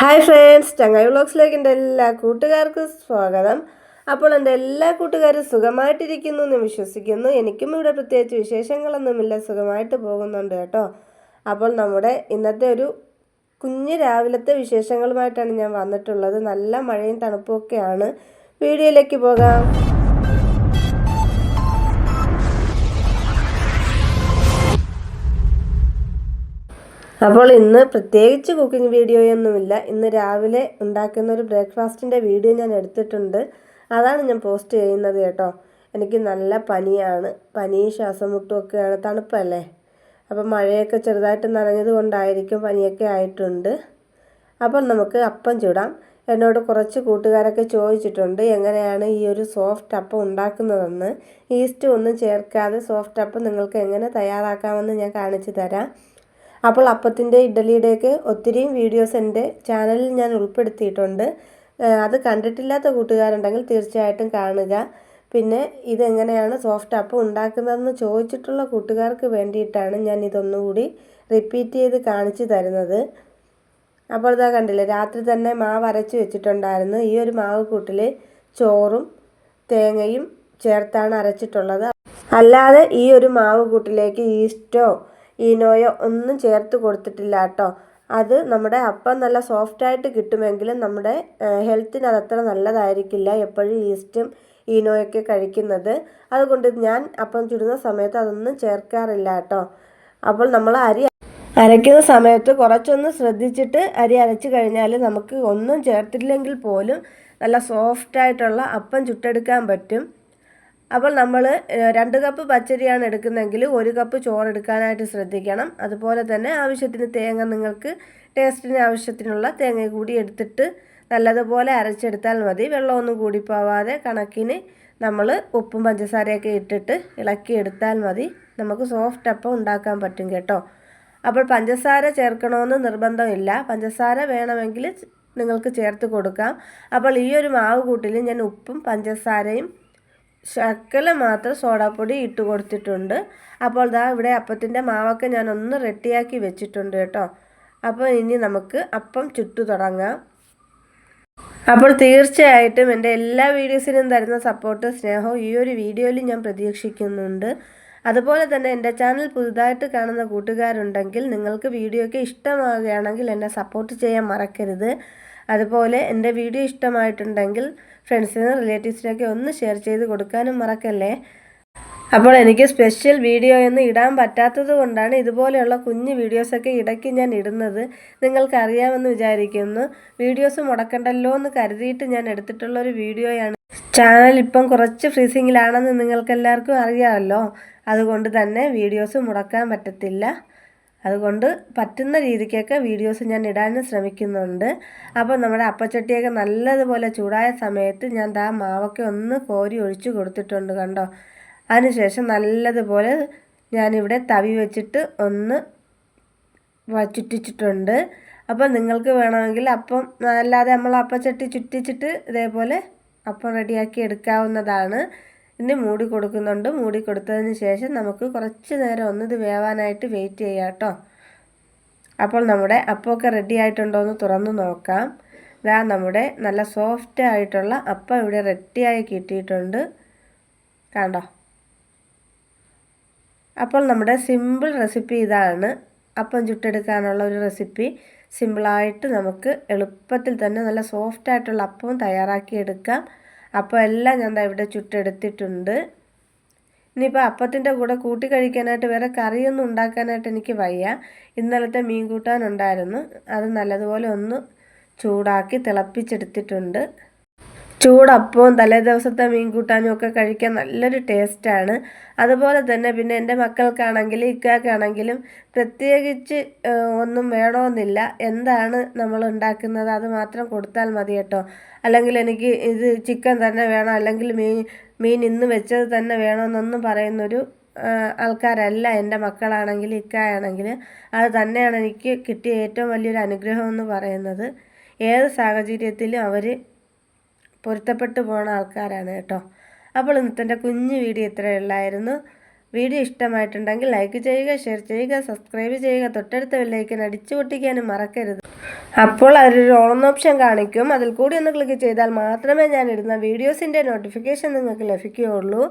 Hi friends ചങ്ങായി വ്ളോഗ്സിലേക്ക് എന്റെ എല്ലാ കൂട്ടുകാർക്കും സ്വാഗതം. അപ്പോൾ എന്റെ എല്ലാ കൂട്ടുകാരും സുഖമായിട്ടിരിക്കുന്നു എന്ന് വിശ്വസിക്കുന്നു. എനിക്കും ഇവിടെ പ്രത്യേകിച്ച് വിശേഷങ്ങളൊന്നുമില്ല സുഖമായിട്ട് പോകുന്നുണ്ട് കേട്ടോ. അപ്പോൾ നമ്മുടെ ഇന്നത്തെ ഒരു കുഞ്ഞ് രാവിലത്തെ വിശേഷങ്ങളുമായിട്ടാണ് ഞാൻ വന്നിട്ടുള്ളത്. നല്ല മഴയും തണുപ്പും ഒക്കെയാണ്. വീഡിയോയിലേക്ക് പോകാം. അപ്പോൾ ഇന്ന് പ്രത്യേകിച്ച് കുക്കിംഗ് വീഡിയോയൊന്നുമില്ല ഇന്ന് രാവിലെ ഉണ്ടാക്കുന്ന ഒരു ബ്രേക്ക്ഫാസ്റ്റിന്റെ വീഡിയോ ഞാൻ എടുത്തിട്ടുണ്ട്. അതാണ് ഞാൻ പോസ്റ്റ് ചെയ്യുന്നത് കേട്ടോ. എനിക്ക് നല്ല പനിയാണ്. പനി ശ്വാസമുട്ടും ഒക്കെയാണ് തണുപ്പല്ലേ? അപ്പം മഴയൊക്കെ ചെറുതായിട്ട് നനഞ്ഞത് കൊണ്ടായിരിക്കും പനിയൊക്കെ ആയിട്ടുണ്ട്. അപ്പം നമുക്ക് അപ്പം ചുടാം. എന്നോട് കുറച്ച് കൂട്ടുകാരൊക്കെ ചോദിച്ചിട്ടുണ്ട് എങ്ങനെയാണ് ഈ ഒരു സോഫ്റ്റ് അപ്പം ഉണ്ടാക്കുന്നതെന്ന്. ഈസ്റ്റ് ഒന്നും ചേർക്കാതെ സോഫ്റ്റ് അപ്പം നിങ്ങൾക്ക് എങ്ങനെ തയ്യാറാക്കാമെന്ന് ഞാൻ കാണിച്ചു തരാം. അപ്പോൾ അപ്പത്തിന്റെ ഇഡ്ഡലിയുടെയൊക്കെ ഒത്തിരി വീഡിയോസ് എന്റെ ചാനലിൽ ഞാൻ ഉൾപ്പെടുത്തിയിട്ടുണ്ട്. അത് കണ്ടിട്ടില്ലാത്ത കൂട്ടുകാരുണ്ടെങ്കിൽ തീർച്ചയായിട്ടും കാണുക. പിന്നെ ഇതെങ്ങനെയാണ് സോഫ്റ്റ് അപ്പം ഉണ്ടാക്കുന്നതെന്ന് ചോദിച്ചിട്ടുള്ള കൂട്ടുകാർക്ക് വേണ്ടിയിട്ടാണ് ഞാൻ ഇതൊന്നുകൂടി റിപ്പീറ്റ് ചെയ്ത് കാണിച്ചു തരുന്നത്. അപ്പോൾ ഇതാ കണ്ടില്ലേ രാത്രി തന്നെ മാവ് അരച്ച് വെച്ചിട്ടുണ്ടായിരുന്നു. ഈ ഒരു മാവ് കൂട്ടിൽ ചോറും തേങ്ങയും ചേർത്താണ് അരച്ചിട്ടുള്ളത്. അല്ലാതെ ഈ ഒരു മാവ് കൂട്ടിലേക്ക് ഈസ്റ്റോ ഈനോയോ ഒന്നും ചേർത്ത് കൊടുത്തിട്ടില്ല കേട്ടോ. അത് നമ്മുടെ അപ്പം നല്ല സോഫ്റ്റ് ആയിട്ട് കിട്ടുമെങ്കിലും നമ്മുടെ ഹെൽത്തിന് അതത്ര നല്ലതായിരിക്കില്ല എപ്പോഴും ഈസ്റ്റും ഈനോയൊക്കെ കഴിക്കുന്നത്. അതുകൊണ്ട് ഞാൻ അപ്പം ചുടുന്ന സമയത്ത് അതൊന്നും ചേർക്കാറില്ല കേട്ടോ. അപ്പോൾ നമ്മൾ അരി അരയ്ക്കുന്ന സമയത്ത് കുറച്ചൊന്ന് ശ്രദ്ധിച്ചിട്ട് അരി അരച്ച് കഴിഞ്ഞാൽ നമുക്ക് ഒന്നും ചേർത്തില്ലെങ്കിൽ പോലും നല്ല സോഫ്റ്റായിട്ടുള്ള അപ്പം ചുട്ടെടുക്കാൻ പറ്റും. അപ്പോൾ നമ്മൾ രണ്ട് കപ്പ് പച്ചരിയാണ് എടുക്കുന്നതെങ്കിൽ ഒരു കപ്പ് ചോറ് എടുക്കാനായിട്ട് ശ്രദ്ധിക്കണം. അതുപോലെ തന്നെ ആവശ്യത്തിന് തേങ്ങ നിങ്ങൾക്ക് ടേസ്റ്റിന് ആവശ്യത്തിനുള്ള തേങ്ങ കൂടി എടുത്തിട്ട് നല്ലതുപോലെ അരച്ചെടുത്താൽ മതി. വെള്ളമൊന്നും കൂടി പോവാതെ കണക്കിന് നമ്മൾ ഉപ്പും പഞ്ചസാരയൊക്കെ ഇട്ടിട്ട് ഇളക്കിയെടുത്താൽ മതി. നമുക്ക് സോഫ്റ്റ് അപ്പം ഉണ്ടാക്കാൻ പറ്റും കേട്ടോ. അപ്പോൾ പഞ്ചസാര ചേർക്കണമെന്ന് നിർബന്ധമില്ല. പഞ്ചസാര വേണമെങ്കിൽ നിങ്ങൾക്ക് ചേർത്ത് കൊടുക്കാം. അപ്പോൾ ഈ ഒരു മാവ് കൂട്ടിൽ ഞാൻ ഉപ്പും പഞ്ചസാരയും ശക്കല മാത്രം സോഡാപ്പൊടി ഇട്ട് കൊടുത്തിട്ടുണ്ട്. അപ്പോൾ ദാ ഇവിടെ അപ്പത്തിന്റെ മാവൊക്കെ ഞാൻ ഒന്ന് റെഡിയാക്കി വെച്ചിട്ടുണ്ട് കേട്ടോ. അപ്പോൾ ഇനി നമുക്ക് അപ്പം ചുട്ടു തുടങ്ങാം. അപ്പോൾ തീർച്ചയായിട്ടും എന്റെ എല്ലാ വീഡിയോസിനും തരുന്ന സപ്പോർട്ട് സ്നേഹവും ഈ ഒരു വീഡിയോയിൽ ഞാൻ പ്രതീക്ഷിക്കുന്നുണ്ട്. അതുപോലെ തന്നെ എന്റെ ചാനൽ പുതുതായിട്ട് കാണുന്ന കൂട്ടുകാരുണ്ടെങ്കിൽ നിങ്ങൾക്ക് വീഡിയോയ്ക്ക് ഇഷ്ടമാവുകയാണെങ്കിൽ എന്നെ സപ്പോർട്ട് ചെയ്യാൻ മറക്കരുത്. അതുപോലെ എന്റെ വീഡിയോ ഇഷ്ടമായിട്ടുണ്ടെങ്കിൽ ഫ്രണ്ട്സിനും റിലേറ്റീവ്സിനൊക്കെ ഒന്ന് ഷെയർ ചെയ്ത് കൊടുക്കാനും മറക്കല്ലേ? അപ്പോൾ എനിക്ക് സ്പെഷ്യൽ വീഡിയോ ഒന്നും ഇടാൻ പറ്റാത്തത് കൊണ്ടാണ് ഇതുപോലെയുള്ള കുഞ്ഞു വീഡിയോസൊക്കെ ഇടയ്ക്ക് ഞാൻ ഇടുന്നത്. നിങ്ങൾക്കറിയാമെന്ന് വിചാരിക്കുന്നു. വീഡിയോസ് മുടക്കണ്ടല്ലോ എന്ന് കരുതിയിട്ട് ഞാൻ എടുത്തിട്ടുള്ള ഒരു വീഡിയോയാണ്. ചാനൽ ഇപ്പം കുറച്ച് ഫ്രീസിങ്ങിലാണെന്ന് നിങ്ങൾക്കെല്ലാവർക്കും അറിയാമല്ലോ. അതുകൊണ്ട് തന്നെ വീഡിയോസ് മുടക്കാൻ പറ്റത്തില്ല. അതുകൊണ്ട് പറ്റുന്ന രീതിക്കൊക്കെ വീഡിയോസ് ഞാൻ ഇടാൻ ശ്രമിക്കുന്നുണ്ട്. അപ്പോൾ നമ്മുടെ അപ്പച്ചട്ടിയൊക്കെ നല്ലതുപോലെ ചൂടായ സമയത്ത് ഞാൻ ദാ മാവൊക്കെ ഒന്ന് കോരി ഒഴിച്ച് കൊടുത്തിട്ടുണ്ട് കണ്ടോ? അതിനുശേഷം നല്ലതുപോലെ ഞാനിവിടെ തവി വെച്ചിട്ട് ഒന്ന് ചുറ്റിച്ചിട്ടുണ്ട്. അപ്പോൾ നിങ്ങൾക്ക് വേണമെങ്കിൽ അപ്പം അല്ലാതെ നമ്മൾ അപ്പച്ചട്ടി ചുറ്റിച്ചിട്ട് ഇതേപോലെ അപ്പം റെഡിയാക്കി എടുക്കാവുന്നതാണ്. ഇനി മൂടി കൊടുക്കുന്നുണ്ട്. മൂടി കൊടുത്തതിന് ശേഷം നമുക്ക് കുറച്ച് നേരം ഒന്നിത് വേവാനായിട്ട് വെയിറ്റ് ചെയ്യാം കേട്ടോ. അപ്പോൾ നമ്മുടെ അപ്പമൊക്കെ റെഡി ആയിട്ടുണ്ടോ എന്ന് തുറന്ന് നോക്കാം. ഇതാ നമ്മുടെ നല്ല സോഫ്റ്റ് ആയിട്ടുള്ള അപ്പം ഇവിടെ റെഡിയായി കിട്ടിയിട്ടുണ്ട്. കണ്ടോ? അപ്പോൾ നമ്മുടെ സിമ്പിൾ റെസിപ്പി ഇതാണ്. അപ്പം ചുട്ടെടുക്കാനുള്ള ഒരു റെസിപ്പി സിമ്പിളായിട്ട് നമുക്ക് എളുപ്പത്തിൽ തന്നെ നല്ല സോഫ്റ്റായിട്ടുള്ള അപ്പവും തയ്യാറാക്കി എടുക്കാം. അപ്പോൾ എല്ലാം ഞാൻ ഇവിടെ ചുട്ടെടുത്തിട്ടുണ്ട്. ഇനിയിപ്പോൾ അപ്പത്തിന്റെ കൂടെ കൂട്ടി കഴിക്കാനായിട്ട് വേറെ കറിയൊന്നും ഉണ്ടാക്കാനായിട്ട് എനിക്ക് വയ്യ. ഇന്നലത്തെ മീൻ കൂട്ടാനുണ്ടായിരുന്നു അത് നല്ലതുപോലെ ഒന്ന് ചൂടാക്കി തിളപ്പിച്ചെടുത്തിട്ടുണ്ട്. ചൂടപ്പവും തലേ ദിവസത്തെ മീൻ കൂട്ടാനും ഒക്കെ കഴിക്കാൻ നല്ലൊരു ടേസ്റ്റാണ്. അതുപോലെ തന്നെ പിന്നെ എന്റെ മക്കൾക്കാണെങ്കിലും ഇക്കാക്കാണെങ്കിലും പ്രത്യേകിച്ച് ഒന്നും വേണമെന്നില്ല എന്താണ് നമ്മൾ ഉണ്ടാക്കുന്നത് അത് മാത്രം കൊടുത്താൽ മതി കേട്ടോ. അല്ലെങ്കിൽ എനിക്ക് ഇത് ചിക്കൻ തന്നെ വേണം അല്ലെങ്കിൽ മീൻ മീൻ ഇന്ന് വെച്ചത് തന്നെ വേണമെന്നൊന്നും പറയുന്നൊരു ആൾക്കാരല്ല എന്റെ മക്കളാണെങ്കിൽ ഇക്കായാണെങ്കിൽ. അത് തന്നെയാണ് എനിക്ക് കിട്ടിയ ഏറ്റവും വലിയൊരു അനുഗ്രഹം എന്ന് പറയുന്നത്. ഏത് സാഹചര്യത്തിലും അവർ പൊരുത്തപ്പെട്ടു പോണ ആൾക്കാരാണ് കേട്ടോ. അപ്പോൾ ഇന്നത്തെ കുഞ്ഞു വീഡിയോ ഇത്രയുള്ളായിരുന്നു വീഡിയോ ഇഷ്ടമായിട്ടുണ്ടെങ്കിൽ ലൈക്ക് ചെയ്യുക ഷെയർ ചെയ്യുക സബ്സ്ക്രൈബ് ചെയ്യുക തൊട്ടടുത്ത ബെല്ലൈക്കൻ അടിച്ചു പൊട്ടിക്കാനും മറക്കരുത്. അപ്പോൾ അതിലൊരു ഓൺ ഓപ്ഷൻ കാണിക്കും. അതിൽ കൂടി ഒന്ന് ക്ലിക്ക് ചെയ്താൽ മാത്രമേ ഞാൻ ഇടുന്ന വീഡിയോസിന്റെ നോട്ടിഫിക്കേഷൻ നിങ്ങൾക്ക് ലഭിക്കുകയുള്ളൂ.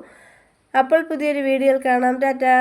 അപ്പോൾ പുതിയൊരു വീഡിയോയിൽ കാണാം. ടാറ്റാ.